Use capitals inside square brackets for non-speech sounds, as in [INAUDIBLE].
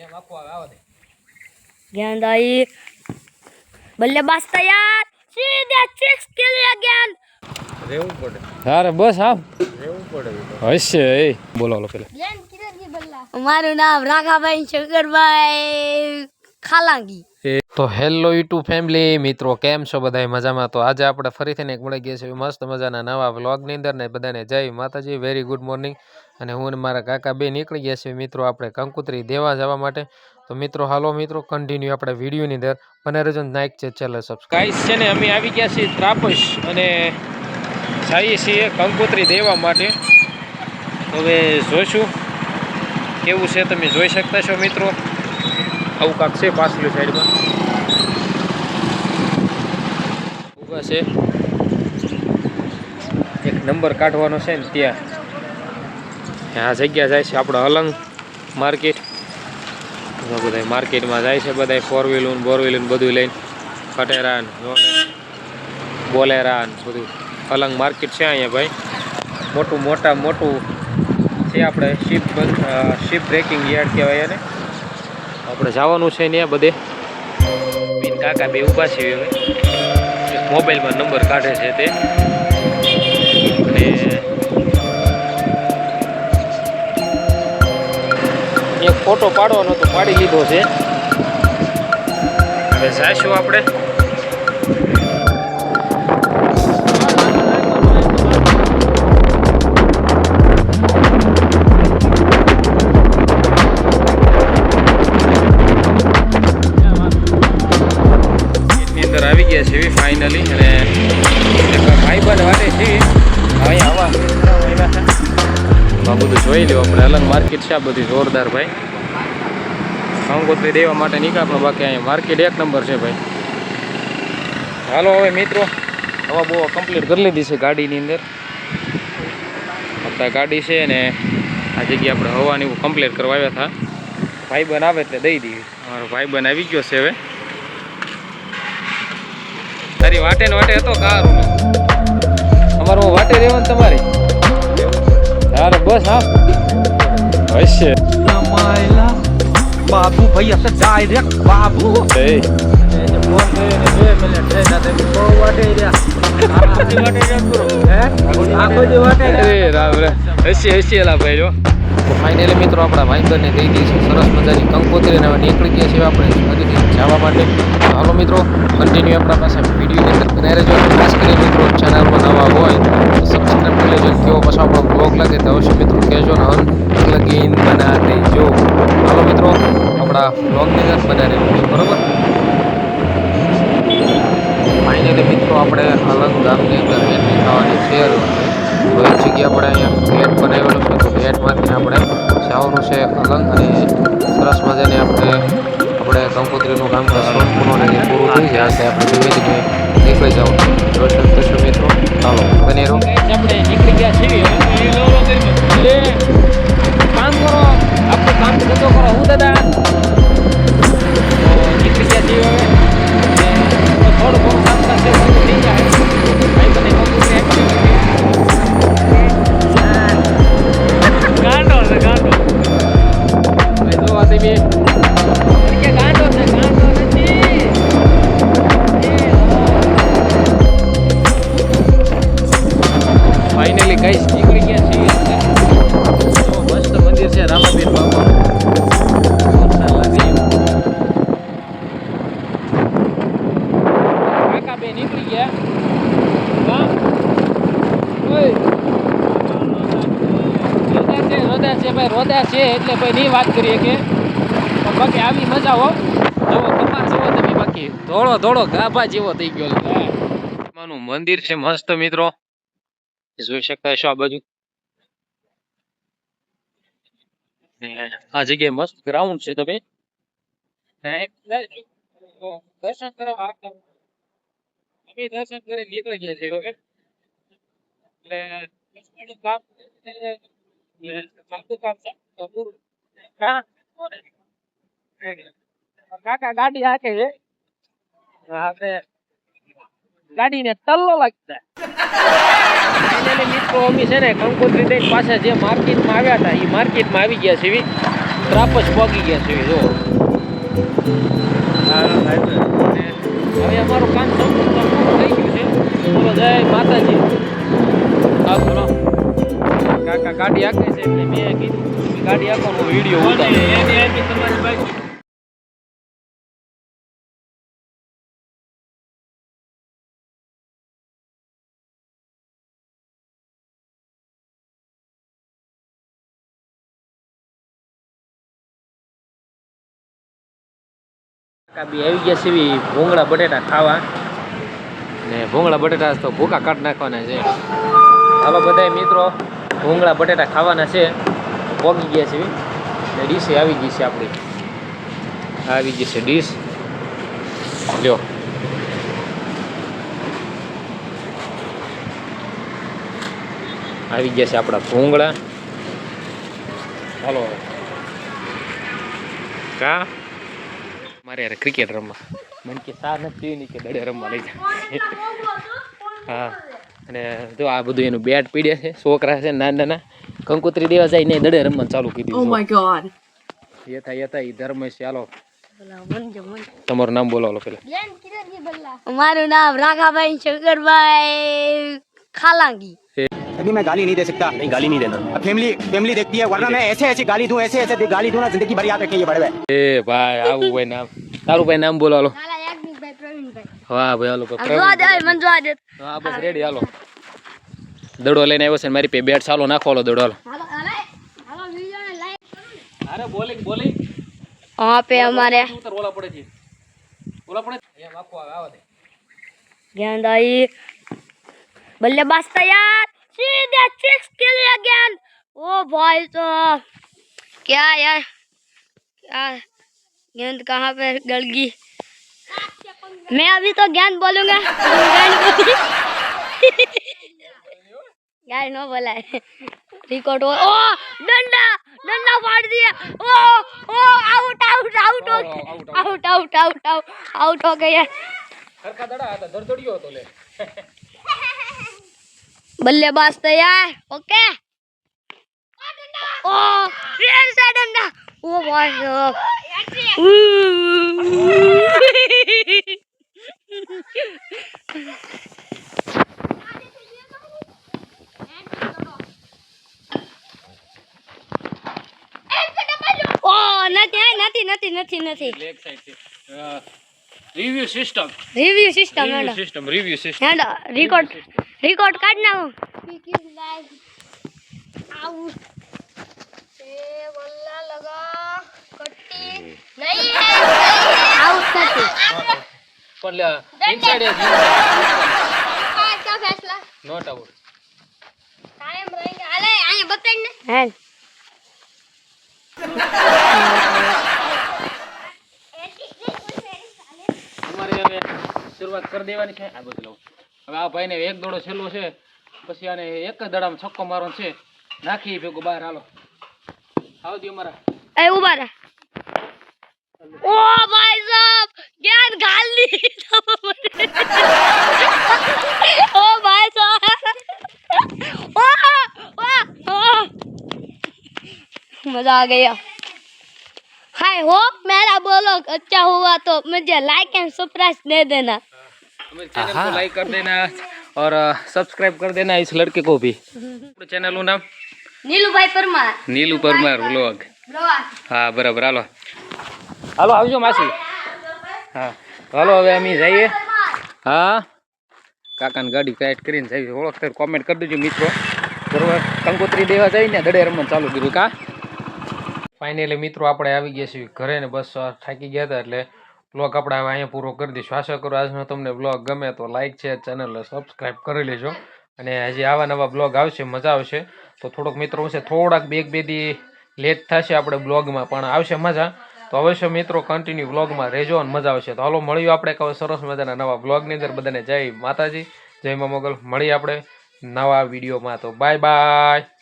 એમ આપો આવે આવો દે गेंद आई बल्लेबाज तैयार सीधे सिक्स के लिए गेंद રહેવું પડે અરે બસ આવ રહેવું પડે હશે એ બોલો બોલો પેલા गेंद किधर की बल्ला મારું નામ રાઘાભાઈ શંકરભાઈ ખાલાંગી તો હેલો યુટ્યુબ ફેમિલી, મિત્રો કેમ છો બધા મજામાં? તો આજે આપણે ફરીથી એક મળી ગયા છીએ મસ્ત મજાના નવા વ્લોગની અંદર ને બધાને જય માતાજી વેરી ગુડ મોર્નિંગ અને હું મારા કાકા બે નીકળી ગયા છે મિત્રો આપણે કંકુતરી દેવા જવા માટે. તો મિત્રો, હાલો મિત્રો કન્ટિન્યુ આપણે વિડીયોની અંદર. મને રહેજો નાઇક છે, ચેનલ સબસ્ક્રાઈબ છે ને અમે આવી ગયા છીએ ત્રાપસ અને જઈએ છીએ કંકુતરી દેવા માટે. હવે જોઈશું કેવું છે તમે જોઈ શકતા છો મિત્રો. આવું કાંક છે પાછલી સાઈડમાં ઊભા છે. એક નંબર કાઢવાનો છે ને ત્યાં. આ જગ્યા જાય છે આપણો અલંગ માર્કેટ. બધા માર્કેટમાં જાય છે બધા ફોર વ્હીલર બોર વ્હીલર બધું લઈને. કટેરા ને બોલેરા બધું. અલંગ માર્કેટ છે અહીંયા ભાઈ. મોટું, મોટા, મોટું છે આપણે શિપ શિપ બ્રેકિંગ યાર્ડ કહેવાય એને. આપણે જવાનું છે ને બધે. કાકા બે ઊભા છે હવે. મોબાઈલમાં નંબર કાઢે છે તે. અને એક ફોટો પાડવાનો તો પાડી લીધો છે. હવે જઈશું આપણે. ગયા છીએ ફાઇનલી અને ભાઈ ભાઈબંધ વાટે છે. અહીંયા આવા. આ બધું જોઈ લ્યો. આપણે અલગ માર્કેટ છે આ બધી જોરદાર ભાઈ. કંકોત્રી દેવા માટે નીકળ્યા પણ બાકી અહીંયા માર્કેટ એક નંબર છે ભાઈ. હાલો હવે મિત્રો, હવા બહુ કમ્પ્લીટ કરી લીધી છે ગાડીની અંદર. અત્યારે ગાડી છે ને આ જગ્યાએ આપણે હવાની કમ્પ્લીટ કરવા આવ્યા હતા. ભાઈબંધ આવે એટલે દઈ દઈએ. અમારો ભાઈબંધ આવી ગયો છે હવે. તારી વાટે ને વાટે હતો કાર અમારું વાટે રહેવાનું તમારે? અરે બસ હા? હશે માયલા બાબુ ભાઈ હશે ડાયરેક્ટ બાબુ. એ. ફાઇનલી મિત્રો આપણા ભાઈબંધને દઈ દઈશું સરસ મજાની કંકોત્રી નીકળી ગયા છીએ આપણે. ફરીથી જવા માટે. હાલો મિત્રો કન્ટિન્યુ આપણા પાસે વિડીયોની અંદર બનાવી રહેજો. અને ખાસ કરી મિત્રો ચેનલમાં નવા હોય તો સબસ્ક્રાઈબ કરી લેજો. કેવો પાછો આપણો બ્લોગ લાગે તો અવશ્ય મિત્રો કહેજો ને અંત લગીન બના દેજો હાલો મિત્રો, આપણા બ્લોગની અંદર બનાવી રહેજો. બરોબર? એટલે નહીં વાત કરીએ કે બાકી આવી મજા હો. જુઓ કપા જુઓ તમે બાકી. ધોળો ધોળો ગાભા જેવો થઈ ગયો માનું મંદિર છે મસ્ત મિત્રો. જોઈ શકતા છો આ બાજુ? આ જગ્યાએ મસ્ત ગ્રાઉન્ડ છે તમે દર્શન કરવા અમે દર્શન કરી નીકળી ગયા છીએ ઓકે એટલે કામ કાકા ગાડી હાકે છે આપણે ગાડીને ટલ્લો લાગતા પાસે જે માર્કેટમાં આવ્યા હતા એ માર્કેટમાં આવી ગયા છે ત્રાપસ ગયા છે જો હવે અમારું કામ થઈ ગયું છે બોલો જય માતાજી કાકા ગાડી આંકે છે, એટલે મેં કીધું. ગાડી આપવાનો વીડિયો ઉતારો. કાબી આવી ગયા છે ભૂંગળા બટેટા ખાવા. ને ભૂંગળા બટેટા તો ભૂકા કાઢ નાખવાના છે. હાલો બધા મિત્રો ભૂંગળા બટેટા ખાવાના છે. પોગી ગયા છે ને ડીશે આવી ગઈ છે આપણી. આવી ગઈ છે ડીશ. લ્યો. આવી ગયા છે આપણા ભૂંગળા હાલો કા? મારે યાર ક્રિકેટ રમવા. મને કે સાર નથી પીવી કે દડે રમવા લઈ જાય હા. અને જો આ બધું એનું બેટ પીડે છે છોકરા છે નાના નાના કંકોત્રી દેવા જાય ને દડે રમવાનું ચાલુ કરી Oh દીધું my god. યથા યથા ઈ ધર્મ છે હાલો બોલા, મનજો, મનજો. તમારું નામ બોલો હાલો પેલા મારું નામ રાઘાભાઈ શંકરભાઈ ખાલાંગી अभी मैं गाली नहीं दे सकता नहीं गाली नहीं देना अब फैमिली फैमिली देखती है वरना मैं ऐसे ऐसे गाली दूं ऐसे ऐसे गाली दूं ना जिंदगी भर याद रखेंगे बड़े भाई એ ભાઈ આવું ભાઈ નામ તારું ભાઈ નામ બોલો હાલો કાલા યાજ્ઞિકભાઈ પ્રવીણભાઈ વાહ ભાઈ હાલો આ જોવા દે મને જોવા દે હા બસ રેડી હાલો દડો લઈને આવ્યો છે ને મારી પે બેટ ચાલો નાખો હાલો દડો હાલો હાલો હાલો હાલો વિડિયોને લાઈક અરે બોલિંગ બોલિંગ वहाँ पे हमारे ઉતર ઓલા પડે છે ઓલા પડે એમ આખો આવે દે गेंदाई बल्लेबाज तैयार सीधे सिक्स के लिए गेंद ओ भाई साहब क्या यार क्या गेंद कहाँ पे गड़ गई मैं अभी तो गेंद बोलूंगा गेंद यार नो बोला है। रिकॉर्ड हो। ओ डंडा डंडा फाड़ दिया। ओ ओ आउट आउट आउट हो out out out out out हो गया यार घर का दड़ा था दर दड़ियो तो ले। बल्लेबाज तो यार ओके ओ रियल से डंडा। ओ भाई साहब। [LAUGHS] [LAUGHS] [LAUGHS] નથી નથી નથી નથી લેગ સાઈડ છે review system review system review હેડો સિસ્ટમ રિવ્યુ સિસ્ટમ હેડો રેકોર્ડ રેકોર્ડ કાઢ નાખો આઉટ એ બલ્લા લગા કટ્ટી નહીં હે આઉટ કટ્ટી પણ લે ઇનસાઇડ ઇઝ क्या फैसला નોટ આઉટ कायम रहेंगे अरे आए बताइए ना है કરી દેવાની છે આ બધું લઉં હવે આ ભાઈને એક દડો છેલ્લો છે પછી આને એક જ દડામાં છક્કો મારવાનો છે નાખી ભેગો બહાર હાલો આવજો અમારા ए ऊपर ओ भाई साहब गेंद गाल दी ओ भाई साहब ओ, ओ, ओ। मजा आ गया हाय होप मेरा ब्लॉग अच्छा हुआ तो मुझे लाइक एंड सब्सक्राइब दे देना हमारे चैनल को लाइक कर देना और सब्सक्राइब कर देना इस लड़के को भी चैनल નું નામ नीलू भाई परमार નીલુ પરમાર વ્લોગ ब्लॉग હા બરાબર હાલો હાલો આવજો માસી હા હાલો હવે અમે જઈએ હા કાકાની ગાડી કાઈટ કરીને જઈએ ઓળખ કોમેન્ટ કરી દેજો મિત્રો બરોબર કંકોત્રી દેવા જઈને દડે રમવાનું ચાલુ કર્યું કા ફાઇનલી મિત્રો આપણે આવી ગયા છીએ ઘરે ને બસ આ થાકી ગયા હતા એટલે બ્લોગ આપણે હવે અહીંયા પૂરો કરી દઈશું. આશા કરું આજનો તમને બ્લોગ ગમે તો લાઇક છે ચેનલને સબસ્ક્રાઈબ કરી લેજો. અને હજી આવા નવા બ્લોગ આવશે, મજા આવશે. તો થોડોક મિત્રો છે થોડાક બે બેદી લેટ થશે આપણે બ્લોગમાં પણ આવશે મજા. તો અવશ્ય મિત્રો કન્ટિન્યુ બ્લોગમાં રહેજો અને મજા આવશે. તો હાલો મળ્યું આપણે કહો સરસ મજાના નવા બ્લોગની અંદર. બધાને જય માતાજી, જય મા મોગલ. મળીએ આપણે નવા વિડીયોમાં તો બાય બાય